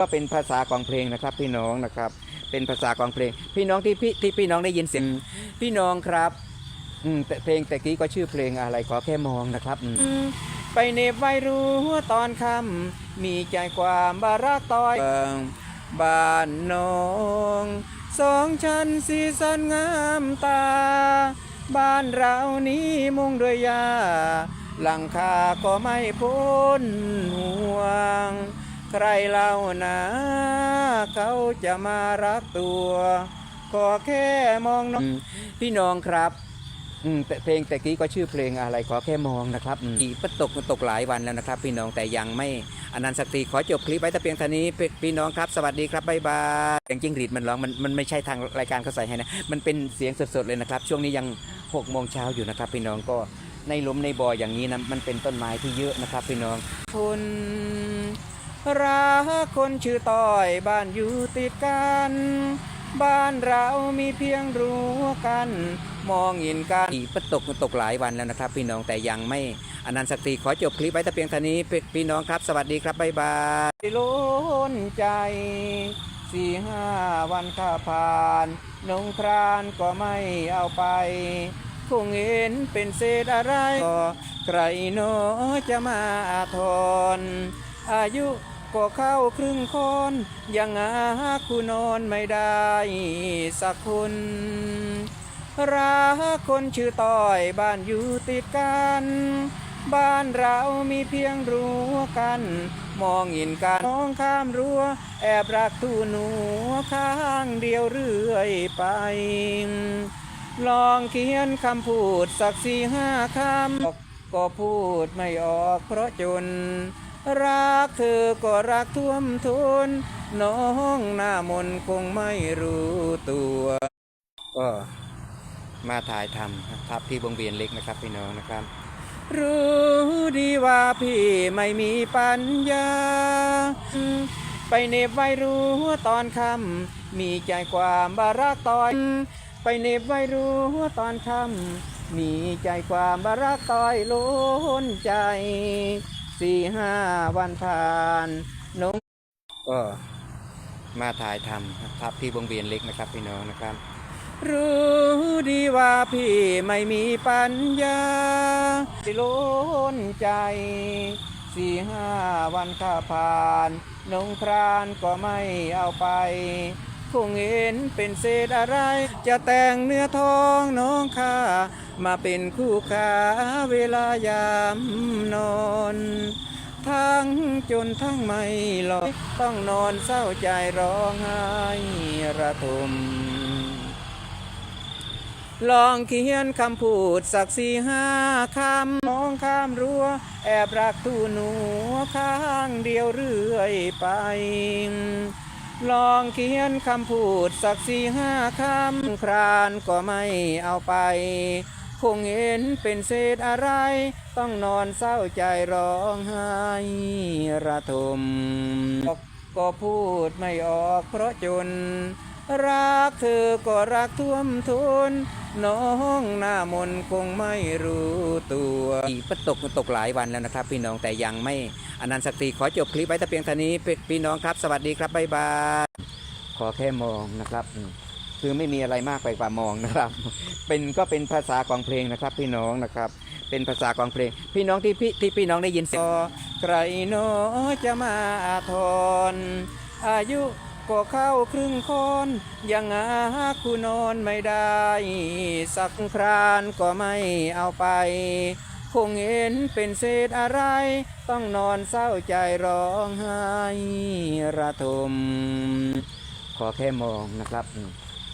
ก็เป็นภาษากองเพลงนะครับ พี่น้องนะครับ เป็นภาษากองเพลง พี่น้องที่พี่ที่พี่น้องได้ยินเสียงพี่น้องครับอืมแต่เพลงแต่กี้ก็ชื่อเพลงอะไรขอแค่มองนะครับอืมไปเนบไว้รู้ตอนค่ำมีใจความบารักต้อยเบิงบ้านน้องสองชั้นสีสันงามตา บ้านเรานี้มุงด้วยยาหลังคาก็ไม่พ้นห่วง ใครเล่านะเขาจะมารักตัวขอแค่มองน้องพี่น้องครับอืมแต่เพลงแต่กี้ก็ชื่อเพลงอะไรขอแค่มองนะครับอืมอีกก็ตกตกหลายวันแล้วนะครับ พี่น้องแต่ยังไม่อนันต์สักทีขอจบคลิปไว้แต่เพียงเท่านี้พี่พี่น้องครับ สวัสดีครับบ๊ายบายเสียงจิ้งหรีดมันร้องมันมันไม่ใช่ทางรายการเขาใส่ให้นะมันเป็นเสียงสดๆเลยนะครับ ช่วงนี้ยัง6กโมงเช้าอยู่นะครับ พี่น้องก็ในหลุมในบ่ออย่างนี้นะมันเป็นต้นไม้ที่เยอะนะครับ พี่น้องคุณ รักคนชื่อต้อยบ้านอยู่ติดกัน บ้านเรามีเพียงรั้วกัน มองเห็นกันอีกก็ตกตกหลายวันแล้วนะครับ พี่น้องแต่ยังไม่อนันต์สักทีขอจบคลิปไว้แต่เพียงเท่านี้พี่น้องครับ สวัสดีครับบ๊ายบายล้นใจสี่ห้าวันข้าผ่านนงครานก็ไม่เอาไป คงเห็นเป็นเศษอะไร ใครโนจะมาทรอายุ ก็เข้าครึ่งคนยังหาคู่นอนไม่ได้สักคนรักคนชื่อต้อยบ้านอยู่ติดกัน บ้านเรามีเพียงรั้วกัน มองเห็นกันมองข้ามรั้ว แอบรักทูหนูข้างเดียวเรื่อยไป ลองเขียนคำพูดสักสี่ห้าคำก็พูดไม่ออกเพราะจน รักเธอก็รักท่วมทุนน้องหน้ามนคงไม่รู้ตัว ก็มาถ่ายทำนะครับที่วงเวียนเล็กนะครับพี่น้องนะครับ รู้ดีว่าพี่ไม่มีปัญญา ไปเน็บไว้รู้ตอนคำมีใจความบารักตอยไปเน็บไว้รู้ตอนคำมีใจความบารักต้อยล้นใจ สี่ห้าวันผ่านน้องก็มาถ่ายทำนะครับที่วงเวียนเล็กนะครับพี่น้องนะครับ รู้ดีว่าพี่ไม่มีปัญญาที่ล้นใจสี่ห้าวันข้าผ่านนงครานก็ไม่เอาไป คงเห็นเป็นเศษอะไร จะแต่งเนื้อทองน้องข้า มาเป็นคู่ขาเวลายามนอน ทั้งจนทั้งไม่หลอกต้องนอนเศร้าใจร้องไห้ระทมลองเขียนคำพูดสักสี่ห้าคำมองข้ามรั้ว แอบรักทูหนูข้างเดียวเรื่อยไป ลองเขียนคำพูดสักสี่ห้าคำครานก็ไม่เอาไป คงเห็นเป็นเศษอะไร ต้องนอนเศร้าใจร้องไห้ระทมก็พูดไม่ออกเพราะจน รักเธอก็รักท่วมทุนน้องหน้ามนคงไม่รู้ตัวอีกก็ตกตกหลายวันแล้วนะครับ พี่น้องแต่ยังไม่อนันต์สักทีขอจบคลิปไว้แต่เพียงเท่านี้พี่น้องครับ สวัสดีครับบ๊ายบายขอแค่มองนะครับ คือไม่มีอะไรมากไปกว่ามองนะครับ เป็นก็เป็นภาษากองเพลงนะครับ พี่น้องนะครับ เป็นภาษากองเพลง พี่น้องที่พี่ที่พี่น้องได้ยินเสียงใครโนจะมาอาทรอายุก็เข้าครึ่งคนยังหาคู่นอนไม่ได้ สักครานก็ไม่เอาไป คงเห็นเป็นเศษอะไร ต้องนอนเศร้าใจร้องไห้ระทม ขอแค่มองนะครับ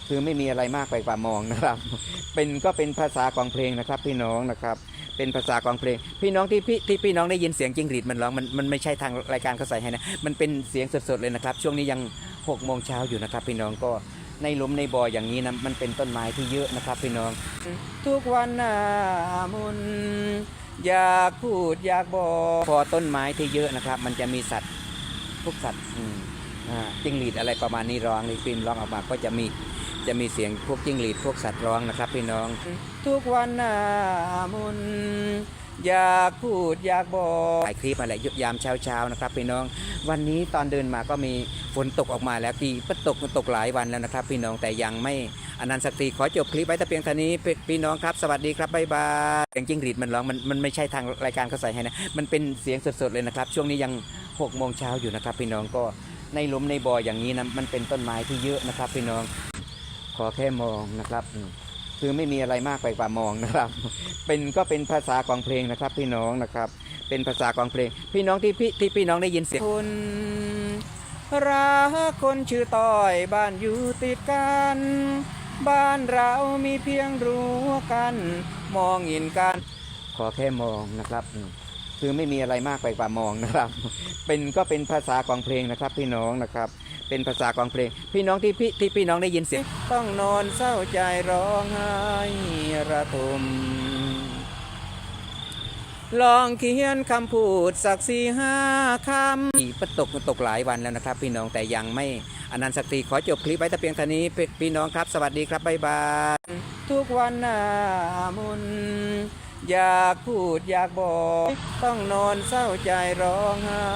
คือไม่มีอะไรมากไปกว่ามองนะครับ เป็นก็เป็นภาษากองเพลงนะครับพี่น้องนะครับ เป็นภาษากองเพลง พี่น้องที่พี่ที่พี่น้องได้ยินเสียงจิ้งหรีดมันร้องมันมันไม่ใช่ทางรายการเขาใส่ให้นะ มันเป็นเสียงสดๆเลยนะครับ ช่วงนี้ยัง6กโมงเช้าอยู่นะครับ พี่น้องก็ในลุมในบ่ออย่างนี้นะมันเป็นต้นไม้ที่เยอะนะครับพี่น้อง ทุกวันนามนอยากพูดอยากบอกพอต้นไม้ที่เยอะนะครับ มันจะมีสัตว์พวกสัตว์จิ้งหรีดอะไรประมาณนี้ร้องในฟิล์มร้องออกมาก็จะมี จะมีเสียงพวกจิ้งหรีดพวกสัตว์ร้องนะครับพี่น้อง ทุกวันหน้ามนอยากพูดอยากบอกถ่ายคลิปอะไรยุยามเช้าเช้าๆนะครับพี่น้อง วันนี้ตอนเดินมาก็มีฝนตกออกมาแล้วทีก็ตกตกหลายวันแล้วนะครับ พี่น้องแต่ยังไม่อนันต์สักทีขอจบคลิปไว้แต่เพียงเท่านี้พี่พี่น้องครับ สวัสดีครับบ๊ายบายเสียงจิ้งหรีดมันร้องมันมันไม่ใช่ทางรายการเขาใส่ให้นะมันเป็นเสียงสดๆเลยนะครับ ช่วงนี้ยัง6กโมงเช้าอยู่นะครับ พี่น้องก็ในหลุมในบ่ออย่างนี้นะมันเป็นต้นไม้ที่เยอะนะครับ พี่น้อง ขอแค่มองนะครับอืมคือไม่มีอะไรมากไปกว่ามองนะครับ เป็นก็เป็นภาษากองเพลงนะครับ พี่น้องนะครับ เป็นภาษากองเพลง พี่น้องที่พี่ที่พี่น้องได้ยินเสียงคนรักคนชื่อต้อยบ้านอยู่ติดกัน บ้านเรามีเพียงรั้วกัน มองเห็นกัน ขอแค่มองนะครับอืม คือไม่มีอะไรมากไปกว่ามองนะครับ เป็นก็เป็นภาษากองเพลงนะครับ พี่น้องนะครับ เป็นภาษากองเพลง พี่น้องที่พี่ที่พี่น้องได้ยินเสียงต้องนอนเศร้าใจร้องไห้ระทมลองเขียนคำพูดสักสี่ห้าคำอีตกตกหลายวันแล้วนะครับ พี่น้องแต่ยังไม่อนันต์สักทีขอจบคลิปไว้แต่เพียงเท่านี้พี่น้องครับ สวัสดีครับบ๊ายบายทุกวันนามน อยากพูดอยากบอก ต้องนอนเศร้าใจร้องไห้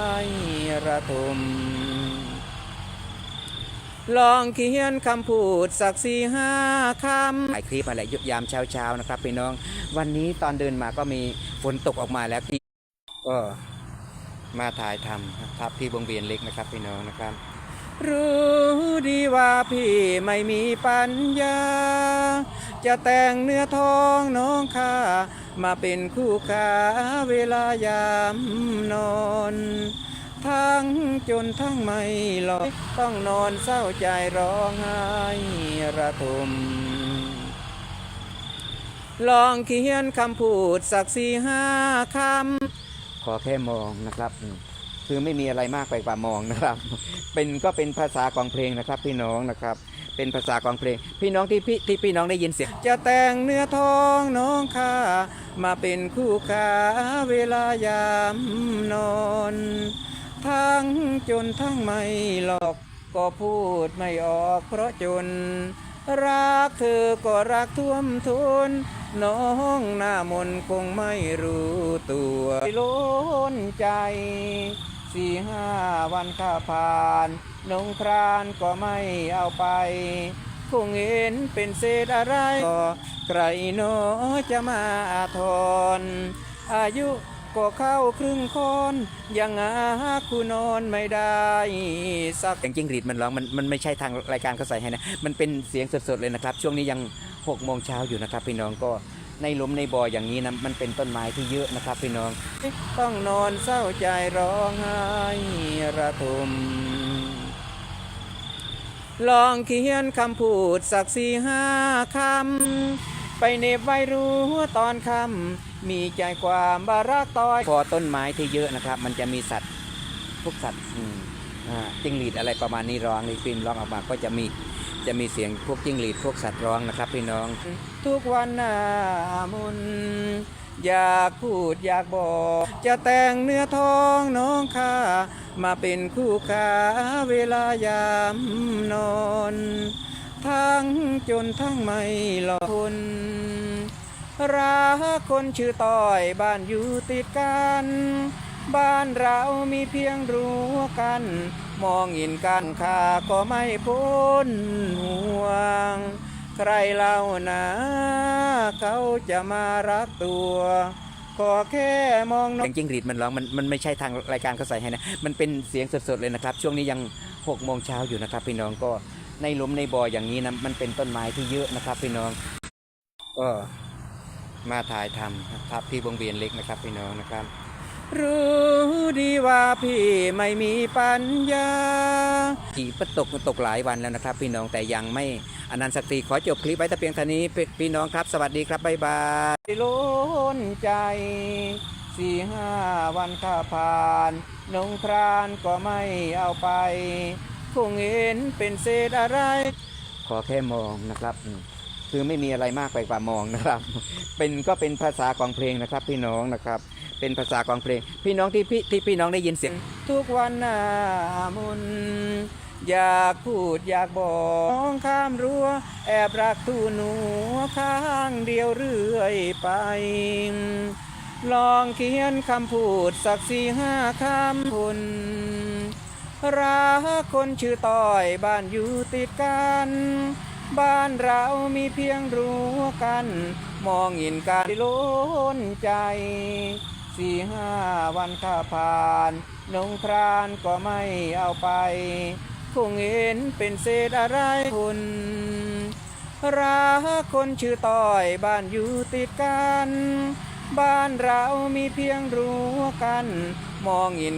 ระทมลองเขียนคำพูดสักสี่ห้าคำถ่ายคลิปอะไรยุยามเช้าเช้าๆนะครับพี่น้อง วันนี้ตอนเดินมาก็มีฝนตกออกมาแล้วที่ก็มาถ่ายทำนะครับที่วงเวียนเล็กนะครับพี่น้องนะครับ รู้ดีว่าพี่ไม่มีปัญญา จะแต่งเนื้อทองน้องข้ามาเป็นคู่ค้าเวลายามนอน ทั้งจนทั้งไม่หลอกต้องนอนเศร้าใจร้องไห้ระทมลองเขียนคำพูดสักสี่ห้าคำ ขอแค่มองนะครับ คือไม่มีอะไรมากไปกว่ามองนะครับ เป็นก็เป็นภาษากองเพลงนะครับ พี่น้องนะครับ เป็นภาษากองเพลง พี่น้องที่พี่ที่พี่น้องได้ยินเสียงจะแต่งเนื้อทองน้องข้ามาเป็นคู่ค้าเวลายามนอน ทั้งจนทั้งไม่หลอกก็พูดไม่ออกเพราะจน รักเธอก็รักท่วมทุนน้องหน้ามนคงไม่รู้ตัวล้นใจ สี่ห้าวันข้าผ่านนงครานก็ไม่เอาไป คงเห็นเป็นเศษอะไรก็ใครโนจะมาอาทรอายุก็เข้าครึ่งคนยังหาคู่นอนไม่ได้สักเสียงจิ้งหรีดมันร้องมันมันไม่ใช่ทางรายการเขาใส่ให้นะ มันเป็นเสียงสดๆเลยนะครับ ช่วงนี้ยัง6กโมงเช้าอยู่นะครับพี่น้องก็ ในหลุมในบ่ออย่างนี้นะมันเป็นต้นไม้ที่เยอะนะครับพี่น้อง ต้องนอนเศร้าใจร้องไห้ระทมลองเขียนคำพูดสักสี่ห้าคำ ไปเหน็บไว้รู้ตอนคำ มีใจความบารักตอย พอต้นไม้ที่เยอะนะครับ มันจะมีสัตว์พวกสัตว์อืมอ่าจิ้งหรีดอะไรประมาณนี้ร้องในฟิล์มร้องออกมาก็จะมีจะมีเสียงพวกจิ้งหรีดพวกสัตว์ร้องนะครับพี่น้อง ทุกวันหน้ามนอยากพูดอยากบอก จะแต่งเนื้อทองน้องข้ามาเป็นคู่ค้าเวลายามนอน ทั้งจนทั้งไม่หลอกคนรักคนชื่อต้อยบ้านอยู่ติดกัน บ้านเรามีเพียงรั้วกัน มองเห็นกันข้าก็ไม่พ้นห่วง รเล่านะเขาจะมารักตัวขอแค่มองน้องจิ้งหรีดมันร้องมันมันไม่ใช่ทางรายการเขาใส่ให้นะมันเป็นเสียงสดๆเลยนะครับ ช่วงนี้ยัง6กโมงเช้าอยู่นะครับพี่น้องก็ในลุมในบ่ออย่างนี้นะมันเป็นต้นไม้ที่เยอะนะครับพี่น้องก็มาถ่ายทำนะครับที่วงเวียนเล็กนะครับพี่น้องนะครับ รู้ดีว่าพี่ไม่มีปัญญาที่ก็ตกตกหลายวันแล้วนะครับ พี่น้องแต่ยังไม่อนันต์สักทีขอจบคลิปไว้แต่เพียงเท่านี้พี่พี่น้องครับ สวัสดีครับบ๊ายบายล้นใจสี่ห้าวันข้าผ่านนงครานก็ไม่เอาไป คงเห็นเป็นเศษอะไร ขอแค่มองนะครับอืม คือไม่มีอะไรมากไปกว่ามองนะครับ เป็นก็เป็นภาษากองเพลงนะครับพี่น้องนะครับ เป็นภาษากองเพลง พี่น้องที่พี่ที่พี่น้องได้ยินเสียง ทุกวันหน้ามุนอยากพูดอยากบอกน้องข้ามรั้ว แอบรักทูหนูข้างเดียวเรื่อยไป ลองเขียนคำพูดสักสี่ห้าคำคุณรักคนชื่อต้อยบ้านอยู่ติดกัน บ้านเรามีเพียงรั้วกัน มองเห็นการล้นใจ สี่ห้าวันข้าผ่านนงพรานก็ไม่เอาไป คงเห็นเป็นเศษอะไรคุณรักคนชื่อต้อยบ้านอยู่ติดกัน บ้านเรามีเพียงรั้วกัน มองเห็น